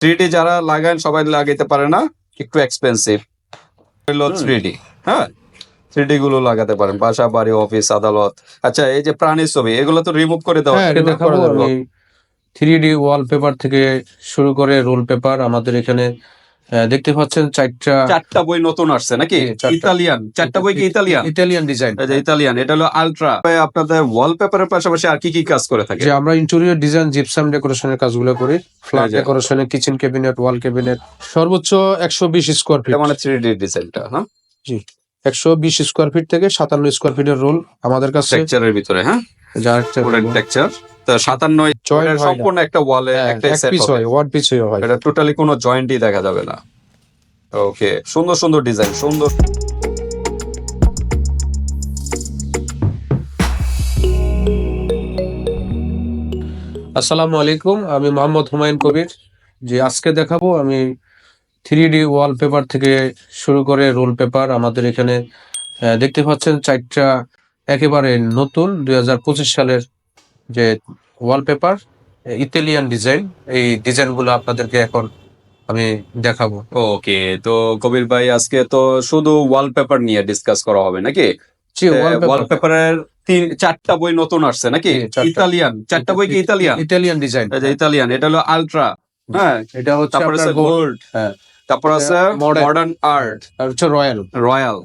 Three যারা লাগান সবাই লাগাইতে পারে না একটু এক্সপেন্সিভ হলো ডি হ্যাঁ? থ্রি গুলো লাগাতে পারেন বাসা বাড়ি অফিস আদালত। আচ্ছা এই যে প্রাণীর ছবি এগুলো তো রিমুভ করে দেওয়া হ্যাঁ থ্রি ডি ওয়ালপেপার থেকে শুরু করে রোল পেপার আমাদের এখানে দেখতে পাচ্ছেন চারটা চারটা বই নতুন আসছে নাকি? ইতালিয়ান। চারটা বই কি ইতালিয়ান? ইটালিয়ান ডিজাইন ইতালিয়ান এটা হলো আলট্রা আপনাদের ওয়ালপেপারের পাশাপাশি আর কি কি কাজ করে থাকে? যে আমরা ইন্টেরিয়র ডিজাইন জিপসাম ডেকোরেশনের কাজগুলো করি। ফ্ল্যাট ডেকোরেশনের কিচেন ক্যাবিনেট ওয়াল ক্যাবিনেট সর্বোচ্চ একশো বিশ স্কোয়ার ফিট মানে থ্রি ডি ডিজাইনটা হ্যাঁ? একশো বিশ স্কোয়ার ফিট থেকে সাতান্ন স্কোয়ার ফিটের রোল আমাদের কাছে। টেক্সচারের ভিতরে হ্যাঁ? টেক্সচার সাতান্ন। সম্পূর্ণ একটা ওয়ালে হ্যাঁ, একটা পিস হয় ওয়ান পিস হয়। এটা টোটালি কোনো জয়েন্টই দেখা যাবে না। ওকে সুন্দর সুন্দর ডিজাইন সুন্দর। আসসালামু আলাইকুম আমি মোহাম্মদ হুমায়ুন কবির। যে আজকে দেখাবো আমি থ্রি ডি ওয়ালপেপার থেকে শুরু করে রোল পেপার আমাদের এখানে আহ, দেখতে পাচ্ছেন চারটা একেবারে নতুন দুই হাজার পঁচিশ সালের যে ওয়ালপেপার ইতালিয়ান ডিজাইন এই ডিজাইনগুলো আপনাদেরকে এখন আমি দেখাবো। ওকে তো কবির ভাই আজকে তো শুধু ওয়ালপেপার নিয়ে ডিসকাস করা হবে নাকি? ওয়ালপেপারের তিন চারটা বই নতুন আসছে নাকি? ইতালিয়ান চারটা। বই কি ইতালিয়ান ইতালিয়ান ডিজাইন ইতালিয়ান এটা হলো আলট্রা হ্যাঁ। এটা হচ্ছে তারপর আছে গোল্ড হ্যাঁ। তারপর আছে মডার্ন আর্ট আর হচ্ছে রয়্যাল রয়্যাল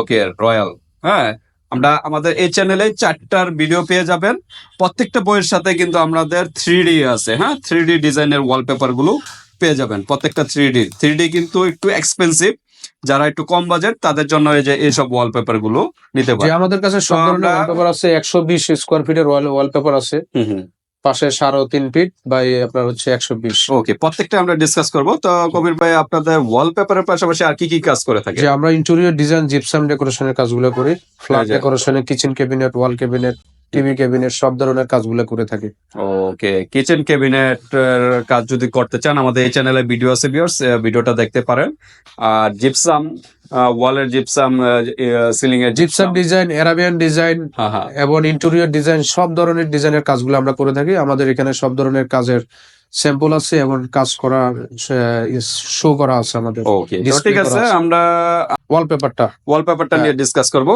ওকে রয়্যাল হ্যাঁ। আমরা আমাদের এই চ্যানেলে চারটার ভিডিও পেয়ে যাবেন। প্রত্যেকটা বইয়ের সাথে কিন্তু আমাদের থ্রি ডি আছে হ্যাঁ? থ্রি ডি ডিজাইনের ওয়ালপেপারগুলো পেয়ে যাবেন প্রত্যেকটা থ্রি ডি থ্রি ডি কিন্তু একটু এক্সপেন্সিভ যারা একটু কম বাজেট তাদের জন্য এই যে এইসব ওয়ালপেপারগুলো নিতে পারে আমাদের কাছে সব ধরনের ওয়ালপেপার আছে একশো বিশ স্কোয়ার ফিটের ওয়ালপেপার আছে। পাশে সাড়ে তিন ফিট বা আপনার হচ্ছে একশো বিশ। ওকে প্রত্যেকটা আমরা ডিসকাস করব। তো কবির ভাই আপনাদের ওয়ালপেপারের পাশাপাশি আর কি কি কাজ করে থাকে? যে আমরা ইন্টেরিয়র ডিজাইন জিপসাম ডেকোরেশনের কাজগুলো করি ফ্ল্যাট এই ডেকোরেশনের kitchen cabinet wall cabinet TV cabinet সব ধরনের কাজগুলো করে থাকি। ওকে কিচেন ক্যাবিনেট কাজ যদি করতে চান আমাদের এই চ্যানেলে ভিডিও আছে ভিউয়ার্স ভিডিওটা দেখতে পারেন। আর জিপসাম ওয়ালের জিপসাম সিলিং এর জিপসাম ডিজাইন অ্যারাবিয়ান ডিজাইন এবং ইন্টেরিয়র ডিজাইন সব ধরনের ডিজাইনের কাজগুলো আমরা করে থাকি। আমাদের এখানে সব ধরনের কাজের স্যাম্পল আছে এবং কাজ করা শো করা আছে আমাদের। ওকে ঠিক আছে। আমরা ওয়ালপেপারটা ওয়ালপেপারটা নিয়ে ডিসকাস করব।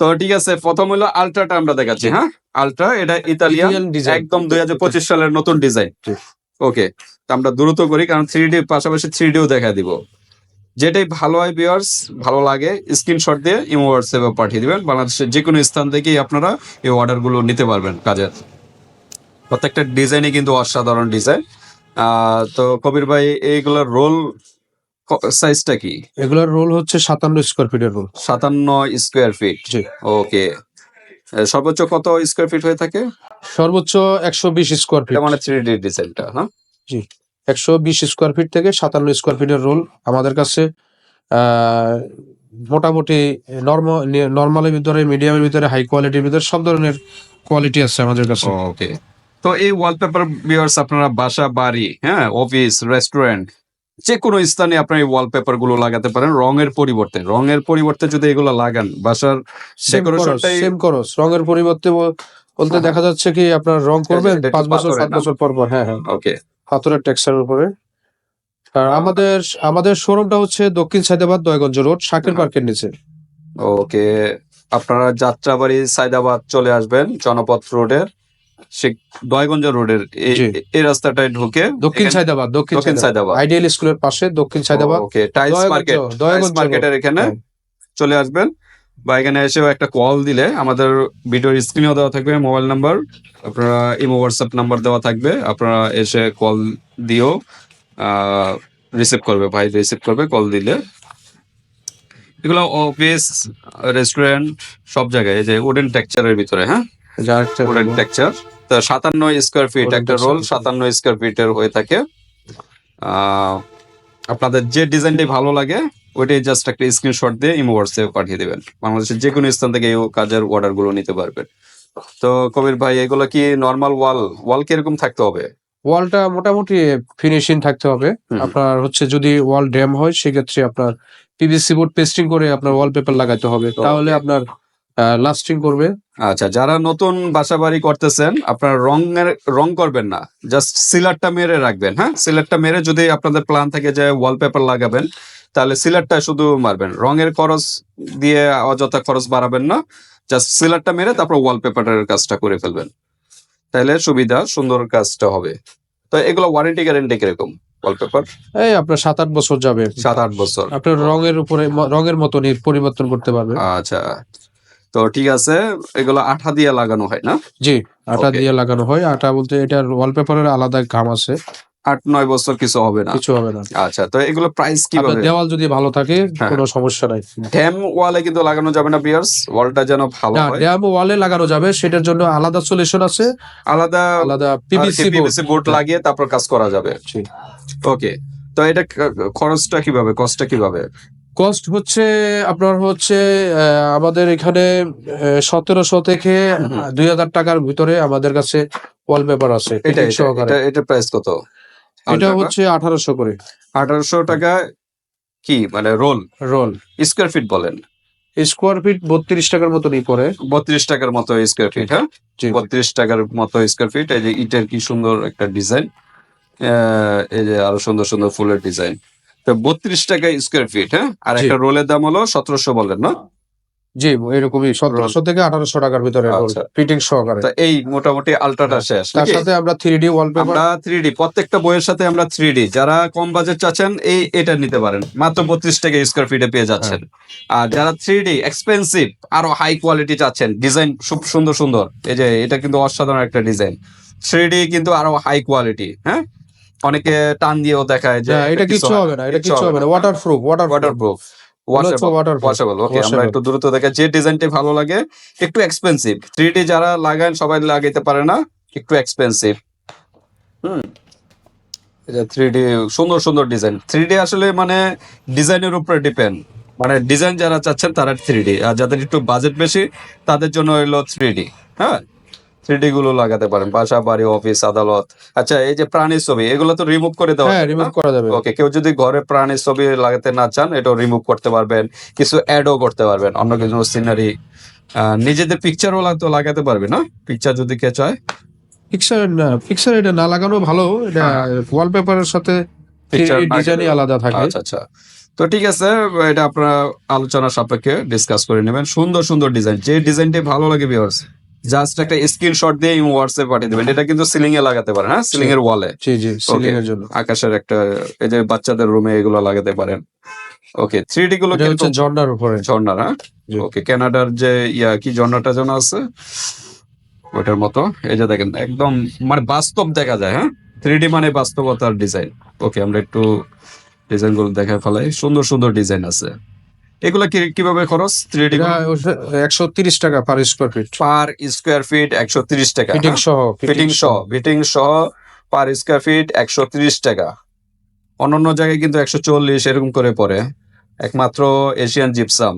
তো ঠিক আছে প্রথম হলো আলট্রাটা আমরা দেখাচ্ছি হ্যাঁ? আলট্রা এটা ইতালিয়ান ডিজাইন একদম দুই হাজার পঁচিশ সালের নতুন ডিজাইন। ওকে আমরা দ্রুত করি কারণ থ্রি ডি পাশাপাশি থ্রি ডিও দেখা দিব। যেটাই ভালো হয় বিয়ার্স ভালো লাগে স্ক্রিনশট দিয়ে ইমো হোয়াটসঅ্যাপে পাঠিয়ে দিবেন। বাংলাদেশের যে কোনো স্থান থেকেই আপনারা এই অর্ডারগুলো নিতে পারবেন কাজের। প্রত্যেকটা ডিজাইনই কিন্তু অসাধারণ ডিজাইন। তো কবির ভাই এইগুলোর রোল সাইজটা কি? এগুলোর রোল হচ্ছে সাতান্ন স্কোয়ার ফিটের রোল। সাতান্ন স্কোয়ার ফিট ওকে। সর্বোচ্চ কত স্কোয়ার ফিট হয়ে থাকে? সর্বোচ্চ একশো বিশ স্কোয়ার ফিট মানে থ্রি ডি ডিজাইনটা হ্যাঁ? জি। একশো বিশ স্কোয়ার ফিট থেকে সাতান্ন স্কোয়ার ফিটের রোল আমাদের কাছে মোটামুটি নর্মালের ভিতরে মিডিয়ামের ভিতরে হাই কোয়ালিটির ভিতরে সব ধরনের কোয়ালিটি আছে আমাদের কাছে। ওকে। তো এই ওয়ালপেপার ভিউয়ার্স আপনারা বাসা বাড়ি হ্যাঁ অফিস রেস্টুরেন্ট যে কোনো স্থানে আপনার এই ওয়ালপেপারগুলো লাগাতে পারেন। রঙের পরিবর্তে রঙের পরিবর্তে যদি এগুলো লাগান বাসার সেম করস রঙের পরিবর্তে বলতে দেখা যাচ্ছে কি আপনার রং করবেন পাঁচ বছর সাত বছর পর পর হ্যাঁ হ্যাঁ। ওকে পাথরের টেক্সচার উপরে। আর আমাদের আমাদের শোরুমটা হচ্ছে দক্ষিণ সাইদাবাদ দয়গঞ্জ রোড শাকের হ্যাঁ। পার্কের নিচে। ওকে আপনারা যাত্রাবাড়ি সাইদাবাদ চলে আসবেন জনপথ রোডের। সে দয়গঞ্জ রোডের এই- এই রাস্তাটায় ঢুকে দক্ষিণ সাইদাবাদ দক্ষিণ সাইদাবাদ। আইডিয়াল স্কুলের পাশে দক্ষিণ Saidabad okay tiles market Dayaganj মার্কেটের এখানে হ্যাঁ। চলে আসবেন বা এখানে এসেও একটা কল দিলে আমাদের ভিডিওর স্ক্রিনেও দেওয়া থাকবে মোবাইল নাম্বার আপনারা ইমো হোয়াটসঅ্যাপ নাম্বার দেওয়া থাকবে আপনারা এসে কল দিও রিসিভ করবে ভাই রিসিভ করবে কল দিলে। এগুলো অফিস রেস্টুরেন্ট সব জায়গায় যে উডেন টেক্সচারের ভিতরে হ্যাঁ? টেক্সচার তো সাতান্ন স্কোয়ার ফিট একটা। রোল সাতান্ন স্কোয়ার ফিটের হয়ে থাকে। আহ, আপনাদের যে ডিজাইনটাই ভালো লাগে ওইটাই জাস্ট একটা স্ক্রিনশট দিয়ে ইমো হোয়াটসঅ্যাপে পাঠিয়ে দিবেন। বাংলাদেশের যে কোনো স্থান থেকে এই কাজের অর্ডারগুলো নিতে পারবেন। তো কবির ভাই এগুলো কি নর্মাল ওয়াল ওয়াল কীরকম থাকতে হবে? ওয়ালটা মোটামুটি ফিনিশিং থাকতে হবে। আপনার হচ্ছে যদি ওয়াল ড্যাম হয় সেক্ষেত্রে আপনার পিভিসি বোর্ড পেস্টিং করে আপনার ওয়ালপেপার লাগাতে হবে। তাহলে আপনার লাস্টিং করবে। আচ্ছা যারা নতুন বাসা বাড়ি করতেছেন আপনারা রঙের রং করবেন না জাস্ট সিলারটা মেরে রাখবেন হ্যাঁ? সিলারটা মেরে যদি আপনাদের প্ল্যান থাকে যে ওয়ালপেপার লাগাবেন তাহলে সিলারটা শুধু মারবেন। রঙের খরচ দিয়ে অযথা খরচ বাড়াবেন না জাস্ট সিলারটা মেরে তারপর ওয়ালপেপারের কাজটা করে ফেলবেন। তাহলে সুবিধা সুন্দর কাজটা হবে। তো এগুলো ওয়ারেন্টি গ্যারেন্টি কীরকম ওয়ালপেপার এই আপনার সাত আট বছর যাবে। সাত আট বছর। আপনার রঙের উপরে রঙের মতনই পরিবর্তন করতে পারবে। আচ্ছা। তো ঠিক আছে এগুলো আঠা দিয়ে লাগানো হয় না? জি আটা দিয়ে লাগানো হয়। আটা বলতে এটার ওয়ালপেপারের আলাদা ঘাম আছে। আট নয় বছর কিছু হবে না? কিছু হবে না। আচ্ছা তো এগুলো প্রাইস কীভাবে? দেওয়াল যদি ভালো থাকে হ্যাঁ। কোনো সমস্যা নাই। ড্যাম ওয়ালে কিন্তু লাগানো যাবে না বিয়ার্স ওয়ালটা যেন ভালো হয়। ড্যাম ওয়ালে লাগানো যাবে সেটার জন্য আলাদা সলিউশন আছে। আলাদা আলাদা পিভিসি বোর্ড পিভিসি বোর্ড লাগিয়ে তারপর কাজ করা যাবে। ওকে তো এটা খরচটা কীভাবে? কস্টটা কীভাবে? কস্ট হচ্ছে আপনার হচ্ছে আমাদের এখানে সতেরোশো থেকে দুই হাজার টাকার ভিতরে আমাদের কাছে ওয়ালপেপার আছে এটা এটা সহকারে। এটা এটা প্রাইস কত? এটা হচ্ছে আঠারোশো করে। আঠারোশো টাকা কি মানে রোল রোল স্কোয়ার ফিট বলেন। স্কোয়ার ফিট বত্রিশ টাকার মতনই পড়ে। বত্রিশ টাকার মতো স্কোয়ার ফিট হ্যাঁ? বত্রিশ টাকার মতো স্কোয়ার ফিট এই যে ইটের কি সুন্দর একটা ডিজাইন এই যে আরও সুন্দর সুন্দর ফুলের ডিজাইন তো বত্রিশ টাকা স্কোয়ার ফিট হ্যাঁ? আর জি। একটা রোলের দাম হলো সতেরোশো বলেন না? জি এরকমই সতেরোশো থেকে আঠারোশো টাকার ভিতরে আচ্ছা। ফিটিং সহকারে। তো এই মোটামুটি আলট্রাটা শেষ তার নাকি? সাথে আমরা থ্রি ডি ওয়ালপেপার আমরা থ্রি ডি প্রত্যেকটা বইয়ের সাথে আমরা থ্রি ডি যারা কম বাজেট চাচ্ছেন এই এটা নিতে পারেন। মাত্র বত্রিশ টাকা স্কোয়ার ফিটে পেয়ে যাচ্ছেন। আর যারা থ্রি ডি এক্সপেন্সিভ আরও হাই কোয়ালিটি চাচ্ছেন ডিজাইন খুব সুন্দর সুন্দর। এই যে এটা কিন্তু অসাধারণ একটা ডিজাইন থ্রি ডি কিন্তু আরও হাই কোয়ালিটি হ্যাঁ? অনেকে টান দিয়েও দেখায় যে এটা কিচ্ছু হবে না এটা কিচ্ছু হবে না waterproof water waterproof water washable okay আমরা একটু দ্রুত দেখা যে ডিজাইনটি ভালো লাগে একটু এক্সপেন্সিভ থ্রি ডি যারা লাগান সবাই লাগাইতে পারে না একটু এক্সপেন্সিভ হুম থ্রি ডি সুন্দর সুন্দর ডিজাইন। থ্রি ডি আসলে মানে ডিজাইনের উপরে ডিপেন্ড মানে ডিজাইন যারা চাচ্ছেন তারা থ্রি ডি আর যাদের একটু বাজেট বেশি তাদের জন্য হলো থ্রি ডি হ্যাঁ? থ্রি ডি গুলো লাগাতে পারেন বাসা বাড়ি অফিস আদালত। আচ্ছা এই যে প্রাণীর ছবি এগুলো তো রিমুভ করে দেওয়া হ্যাঁ রিমুভ করা যাবে। ওকে কেউ যদি ঘরে প্রাণীর ছবি লাগাতে না চান এটাও রিমুভ করতে পারবেন কিছু অ্যাডও করতে পারবেন অন্য কিছু সিনারি নিজেদের পিকচারও তো লাগাতে পারবে না? পিকচার যদি কে চায়। পিকচার না পিকচার এটা না লাগানো ভালো এটা ওয়ালপেপারের সাথে Picture না ডিজাইনই আলাদা থাকে। আচ্ছা আচ্ছা। তো ঠিক আছে এটা আপনারা আলোচনা সাপেক্ষে ডিসকাস করে নেবেন। সুন্দর সুন্দর ডিজাইন যে ডিজাইনটি ভালো লাগে ভিউয়ার্স জাস্ট একটা স্ক্রিনশট দিয়ে হোয়াটসঅ্যাপ পাঠিয়ে দেবেন। এটা কিন্তু সিলিং এ লাগাতে পারেন হ্যাঁ? সিলিং এর ওয়ালে জি জি সিলিং এর জন্য। আকাশের একটা এই যে বাচ্চাদের রুমে এগুলো লাগাতে পারেন। ওকে থ্রি ডি গুলো হচ্ছে ঝর্ণার উপরে। ঝর্ণা না জি। ওকে কানাডার যে ইয়া কি ঝর্ণাটা যেন আছে? ওটার মতো। এই যে দেখেন একদম মানে বাস্তব দেখা যায় হ্যাঁ? থ্রি ডি মানে বাস্তবতার ডিজাইন ওকে আমরা একটু ডিজাইনগুলো দেখা ফেলাই। সুন্দর সুন্দর ডিজাইন আছে। এগুলা কি কীভাবে খরচ? থ্রি ডি একশো তিরিশ টাকা per square feet per square feet একশো তিরিশ টাকা। ফিটিং সহ ফিটিং সহ। ফিটিং সহ পার স্কোয়ার ফিট একশো তিরিশ টাকা। অন্যান্য জায়গায় কিন্তু একশো চল্লিশ এরকম করে পড়ে। একমাত্র এশিয়ান জিপসাম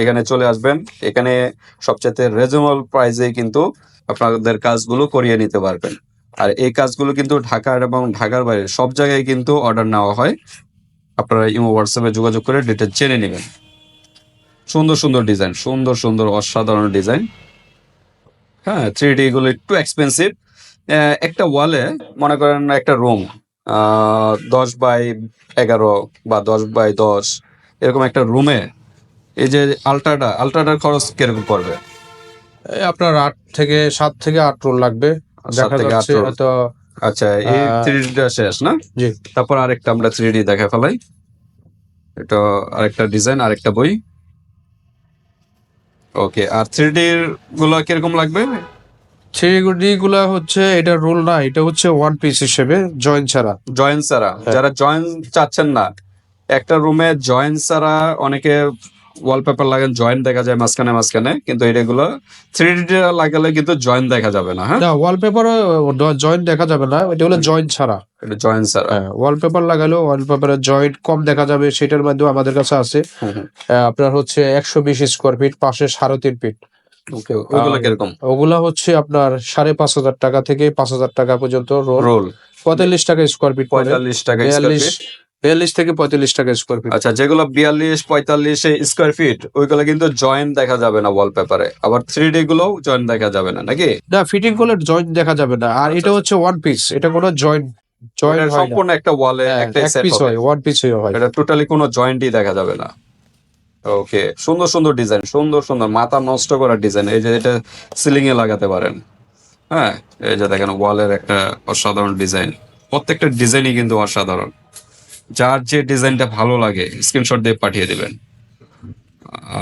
এখানে চলে আসবেন। এখানে সবচেয়ে রিজনেবল প্রাইসে কিন্তু আপনাদের কাজগুলো করিয়ে নিতে পারবেন। আর এই কাজগুলো কিন্তু ঢাকার এবং ঢাকার বাইরে সব জায়গায় কিন্তু অর্ডার নেওয়া হয়। আপনারা ইমো হোয়াটসঅ্যাপে যোগাযোগ করে ডিটেল জেনে নেবেন। সুন্দর সুন্দর ডিজাইন সুন্দর সুন্দর অসাধারণ ডিজাইন। হ্যাঁ থ্রি ডি গুলো একটু এক্সপেন্সিভ একটা ওয়ালে মনে করেন একটা রুম দশ বাই এগারো বা দশ বাই দশ এরকম একটা রুমে এই যে আলট্রাটা আলট্রাটার খরচ কীরকম পড়বে? এই আপনার আট থেকে সাত থেকে আট রোল লাগবে। দেখা আট যাচ্ছে হয়তো আচ্ছা এই থ্রি ডিটা শেষ না? জি। তারপর আরেকটা আমরা থ্রি ডি দেখা ফেলাই। এটা আরেকটা ডিজাইন আরেকটা বই। ওকে আর থ্রি ডি গুলো কীরকম লাগবে? থ্রি গুলা হচ্ছে এটা রোল না এটা হচ্ছে ওয়ান পিস হিসেবে জয়েন ছাড়া। জয়েন ছাড়া। হ্যাঁ। যারা জয়েন চাচ্ছেন না একটা রুমে জয়েন্ট ছাড়া অনেকে ওয়ালপেপার লাগান জয়েন্ট দেখা যায় মাঝখানে মাঝখানে কিন্তু এটাগুলো থ্রি ডি লাগালে কিন্তু জয়েন্ট দেখা যাবে না হ্যাঁ? না ওয়ালপেপার জয়েন্ট দেখা যাবে না এটা হলো জয়েন ছাড়া। এটা জয়েন ছাড়া। ওয়ালপেপার লাগালেও ওয়ালপেপারের জয়েন্ট কম দেখা যাবে সেটার মাধ্যমে আমাদের কাছে আছে। আপনার হচ্ছে একশো বিশ স্কোয়ার ফিট পাশে সাড়ে তিন ফিট ওগুলা হচ্ছে আপনার সাড়ে পাঁচ হাজার টাকা থেকে পাঁচ হাজার টাকা পর্যন্ত রোল পঁয়তাল্লিশ টাকা স্কোয়ার ফিট পঁয়তাল্লিশ টাকা বিয়াল্লিশ বিয়াল্লিশ থেকে পঁয়তাল্লিশ টাকা স্কোয়ার ফিট আচ্ছা যেগুলো বিয়াল্লিশ পঁয়তাল্লিশ স্কোয়ার ফিট ওইগুলো কিন্তু জয়েন্ট দেখা যাবে না ওয়ালপেপারে আবার থ্রি ডি গুলোও জয়েন্ট দেখা যাবে না নাকি? না ফিটিং করলে জয়েন্ট দেখা যাবে না। আর এটা হচ্ছে ওয়ান পিস এটা কোনো জয়েন্ট জয়েন্ট সম্পূর্ণ একটা ওয়ালে হ্যাঁ, একটা পিস হয় ওয়ান পিস হয়। এটা টোটালি কোনো জয়েন্টই দেখা যাবে না। ওকে সুন্দর সুন্দর ডিজাইন সুন্দর সুন্দর মাথা নষ্ট করার ডিজাইন এই যে এটা সিলিং এ লাগাতে পারেন। হ্যাঁ এই যে দেখেন ওয়ালের একটা অসাধারণ ডিজাইন প্রত্যেকটা ডিজাইনই কিন্তু অসাধারণ। যার যে ডিজাইনটা ভালো লাগে স্ক্রিনশট দিয়ে পাঠিয়ে দিবেন।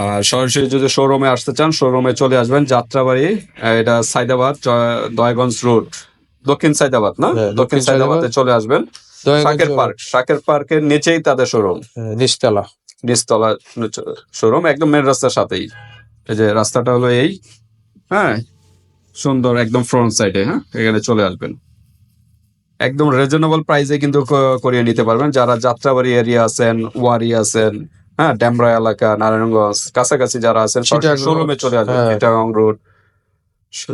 আর সরাসরি যদি শোরুমে আসতে চান শোরুমে চলে আসবেন যাত্রাবাড়ি এটা সাইদাবাদ দয়গঞ্জ রোড। দক্ষিণ সাইদাবাদ না? হ্যাঁ, দক্ষিণ সাইদাবাদে চলে আসবেন। শাকের পার্ক শাকের পার্কের নিচেই তাদের শোরুম হ্যাঁ, নিচতলা। নিচতলা শোরুম একদম মেন রাস্তার সাথেই। এই যে রাস্তাটা হলো এই। হ্যাঁ সুন্দর একদম ফ্রন্ট সাইডে হ্যাঁ? এখানে চলে আসবেন। একদম রিজনেবল প্রাইসে কিন্তু করিয়ে নিতে পারবেন। যারা যাত্রাবাড়ি এরিয়া আছেন ওয়ারি আছেন হ্যাঁ ড্যামরা এলাকা নারায়ণগঞ্জ কাছাকাছি যারা আছেন শোরুমে চলে আসবেন হ্যাঁ। চিটাগং রোড।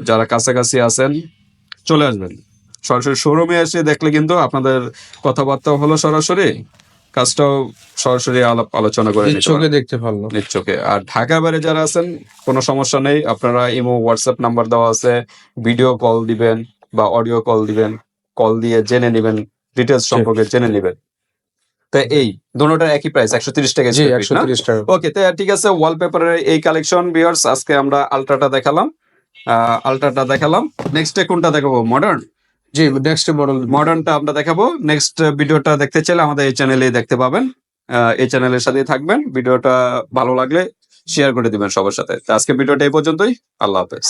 যারা কাছাকাছি আছেন চলে আসবেন। সরাসরি শোরুমে এসে দেখলে কিন্তু আপনাদের কথাবার্তা হলো সরাসরি কাজটাও সরাসরি আলাপ আলোচনা করে চোখে দেখতে পারল নিচ্ছকে। আর ঢাকা বাইরে যারা আছেন কোনো সমস্যা নেই আপনারা ইমো হোয়াটসঅ্যাপ নাম্বার দেওয়া আছে ভিডিও কল দিবেন বা অডিও কল দিবেন। কল দিয়ে জেনে নেবেন ডিটেলস সম্পর্কে জেনে নেবেন। তো এই দুটোটার একই প্রাইস একশো তিরিশ টাকা একশো তিরিশ ওকে তো ঠিক আছে ওয়ালপেপারের এই কালেকশন বিয়ার্স আজকে আমরা আলট্রাটা দেখালাম। আলট্রাটা দেখালাম। নেক্সটে কোনটা দেখাবো? মডার্ন জি নেক্সট মডেল মডার্নটা আমরা দেখাবো। নেক্সট ভিডিওটা দেখতে চাইলে আমাদের এই চ্যানেলে দেখতে পাবেন। আহ, এই চ্যানেলের সাথেই থাকবেন। ভিডিওটা ভালো লাগলে শেয়ার করে দিবেন সবার সাথে। তো আজকে ভিডিওটা এই পর্যন্তই। আল্লাহ হাফেজ।